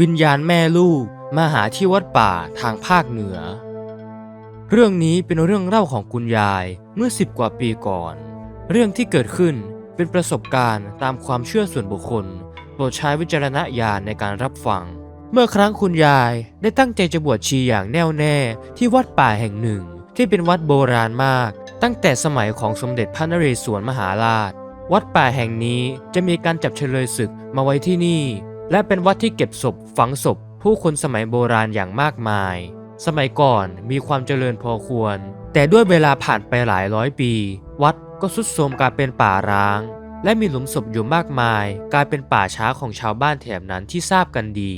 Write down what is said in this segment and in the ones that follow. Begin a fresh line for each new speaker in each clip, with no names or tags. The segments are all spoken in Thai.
วิญญาณแม่ลูกมาหาที่วัดป่าทางภาคเหนือ เรื่องนี้เป็นเรื่องเล่าของคุณยายเมื่อสิบกว่าปีก่อน เรื่องที่เกิดขึ้นเป็นประสบการณ์ตามความเชื่อส่วนบุคคลโปรดใช้วิจารณญาณในการรับฟัง เมื่อครั้งคุณยายได้ตั้งใจจะบวชชีอย่างแน่วแน่ที่วัดป่าแห่งหนึ่ง ที่เป็นวัดโบราณมาก ตั้งแต่สมัยของสมเด็จพระนเรศวรมหาราช วัดป่าแห่งนี้จะมีการจับเฉลยศึกมาไว้ที่นี่ และเป็นวัดที่เก็บศพฝังศพ ผู้คนสมัยโบราณอย่างมากมาย สมัยก่อนมีความเจริญพอควร แต่ด้วยเวลาผ่านไปหลายร้อยปี วัดก็ทรุดโทรมกลายเป็นป่าร้าง และมีหลุมศพอยู่มากมาย กลายเป็นป่าช้าของชาวบ้านแถบนั้นที่ทราบกันดี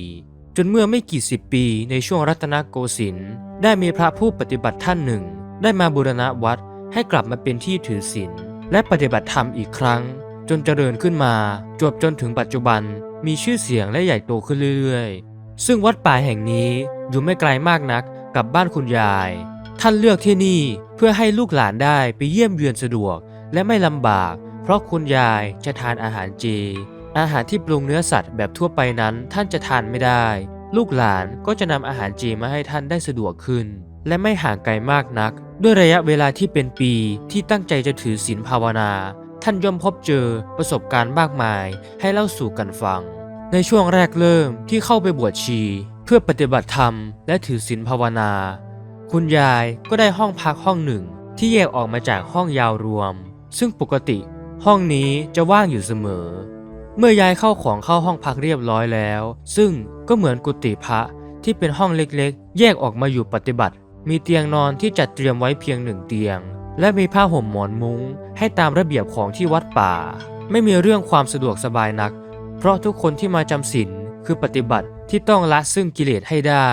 จนเมื่อไม่กี่สิบปีในช่วงรัตนโกสินทร์ได้มีพระผู้ปฏิบัติท่านหนึ่ง ได้มาบูรณะวัดให้กลับมาเป็นที่ถือศีลและปฏิบัติธรรมอีกครั้ง จนเจริญขึ้นมาจวบจนถึงปัจจุบัน มีชื่อเสียงและใหญ่โตขึ้นเรื่อยๆ ซึ่งวัดป่าแห่งนี้อยู่ไม่ไกลมากนักกับบ้านคุณยาย ท่านเลือกที่นี่เพื่อให้ลูกหลานได้ไปเยี่ยมเยือนสะดวกและไม่ลำบาก เพราะคุณยายจะทานอาหารเจ อาหารที่ปรุงเนื้อสัตว์แบบทั่วไปนั้นท่านจะทานไม่ได้ ลูกหลานก็จะนำอาหารเจมาให้ท่านได้สะดวกขึ้น และไม่ห่างไกลมากนัก ด้วยระยะเวลาที่เป็นปีที่ตั้งใจจะถือศีลภาวนา ท่านย่อมพบเจอประสบการณ์มากมายให้เล่าสู่กันฟัง ในช่วงแรกเริ่มที่เข้าไปบวชชี เพื่อปฏิบัติธรรมและถือศีลภาวนา คุณยายก็ได้ห้องพักห้องหนึ่งที่แยกออกมาจากห้องยาวรวม ซึ่งปกติห้องนี้จะว่างอยู่เสมอ เมื่อย้ายเข้าของเข้าห้องพักเรียบร้อยแล้ว ซึ่งก็เหมือนกุฏิพระที่เป็นห้องเล็กๆ แยกออกมาอยู่ปฏิบัติ มีเตียงนอนที่จัดเตรียมไว้เพียงหนึ่งเตียง และมีผ้าห่มหมอนมุง้ง ให้ตามระเบียบของที่วัดป่า ไม่มีเรื่องความสะดวกสบายนัก เพราะทุกคนที่มาจำศีลคือปฏิบัติที่ต้องละซึ่งกิเลสให้ได้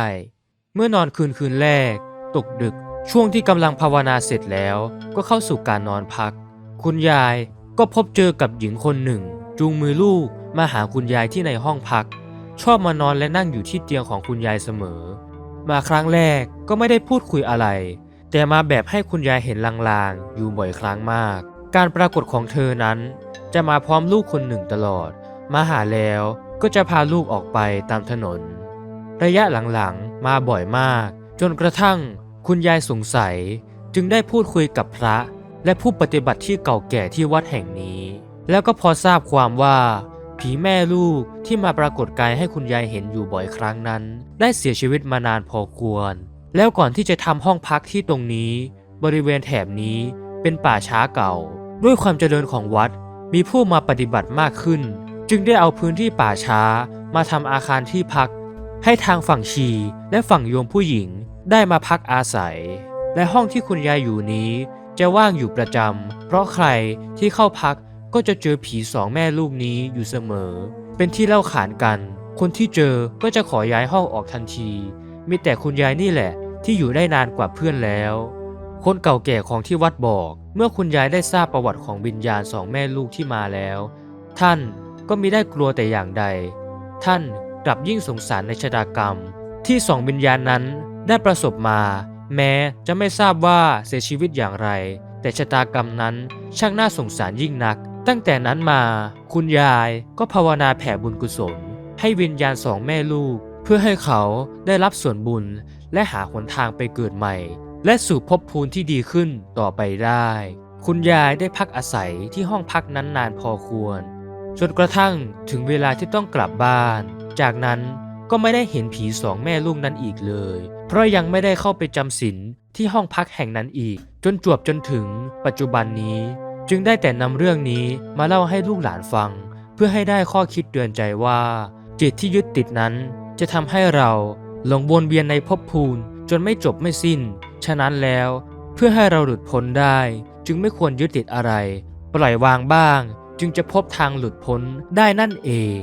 เมื่อนอนคืนคืนแรก ตกดึก ช่วงที่กำลังภาวนาเสร็จแล้ว ก็เข้าสู่การนอนพัก คุณยายก็พบเจอกับหญิงคนหนึ่ง จูงมือลูกมาหาคุณยายที่ในห้องพัก ชอบมานอนและนั่งอยู่ที่เตียงของคุณยายเสมอ มาครั้งแรกก็ไม่ได้พูดคุยอะไร แต่มาแบบให้คุณยายเห็นลางๆ อยู่บ่อยครั้งมาก การปรากฏของเธอนั้นจะมาพร้อมลูกคนหนึ่งตลอด มาหาแล้วก็จะพาลูกออกไปตามถนน ระยะหลังๆมาบ่อยมาก จนกระทั่งคุณยายสงสัยจึงได้พูดคุยกับพระ และผู้ปฏิบัติที่เก่าแก่ที่วัดแห่งนี้ แล้วก็พอทราบความว่า ผีแม่ลูกที่มาปรากฏกายให้คุณยายเห็นอยู่บ่อยครั้งนั้น ได้เสียชีวิตมานานพอควร แล้วก่อนที่จะทำห้องพักที่ตรงนี้ บริเวณแถบนี้เป็นป่าช้าเก่า ด้วยความเจริญของวัดมีผู้มาปฏิบัติมากขึ้น จึงได้เอาพื้นที่ป่าช้ามาทำอาคารที่พัก ให้ทางฝั่งชีและฝั่งโยมผู้หญิงได้มาพักอาศัย และห้องที่คุณยายอยู่นี้จะว่างอยู่ประจำเพราะใครที่เข้าพักก็จะเจอผีสองแม่ลูกนี้อยู่เสมอ เป็นที่เล่าขานกัน คนที่เจอก็จะขอย้ายห้องออกทันที มีแต่คุณยายนี่แหละ ที่อยู่ได้นานกว่าเพื่อนแล้ว คนเก่าแก่ของที่วัดบอก เมื่อคุณยายได้ทราบประวัติของวิญญาณสองแม่ลูกที่มาแล้ว ท่านก็มิได้กลัวแต่อย่างใด ท่านกลับยิ่งสงสารในชะตากรรม ที่สองวิญญาณนั้นได้ประสบมา แม้จะไม่ทราบว่าเสียชีวิตอย่างไร แต่ชะตากรรมนั้นช่างน่าสงสารยิ่งนัก ตั้งแต่นั้นมา คุณยายก็ภาวนาแผ่บุญกุศล ให้วิญญาณสองแม่ลูก เพื่อให้เขาได้รับส่วนบุญ และหาหนทางไปเกิดใหม่ และสู่ภพภูมิที่ดีขึ้นต่อไปได้ คุณยายได้พักอาศัยที่ห้องพักนั้นนานพอควร จนกระทั่งถึงเวลาที่ต้องกลับบ้าน จากนั้นก็ไม่ได้เห็นผีสองแม่ลูกนั้นอีกเลย เพราะยังไม่ได้เข้าไปจำศีลที่ห้องพักแห่งนั้นอีก จนจวบจนถึงปัจจุบันนี้ จึงได้แต่นำเรื่องนี้มาเล่าให้ลูกหลานฟัง เพื่อให้ได้ข้อคิดเตือนใจว่า จิตที่ยึดติดนั้นจะทำให้เรา หลงวนเวียนในภพภูมิจนไม่จบไม่สิ้น ฉะนั้นแล้วเพื่อให้เราหลุดพ้นได้ จึงไม่ควรยึดติดอะไร ปล่อยวางบ้าง จึงจะพบทางหลุดพ้นได้นั่นเอง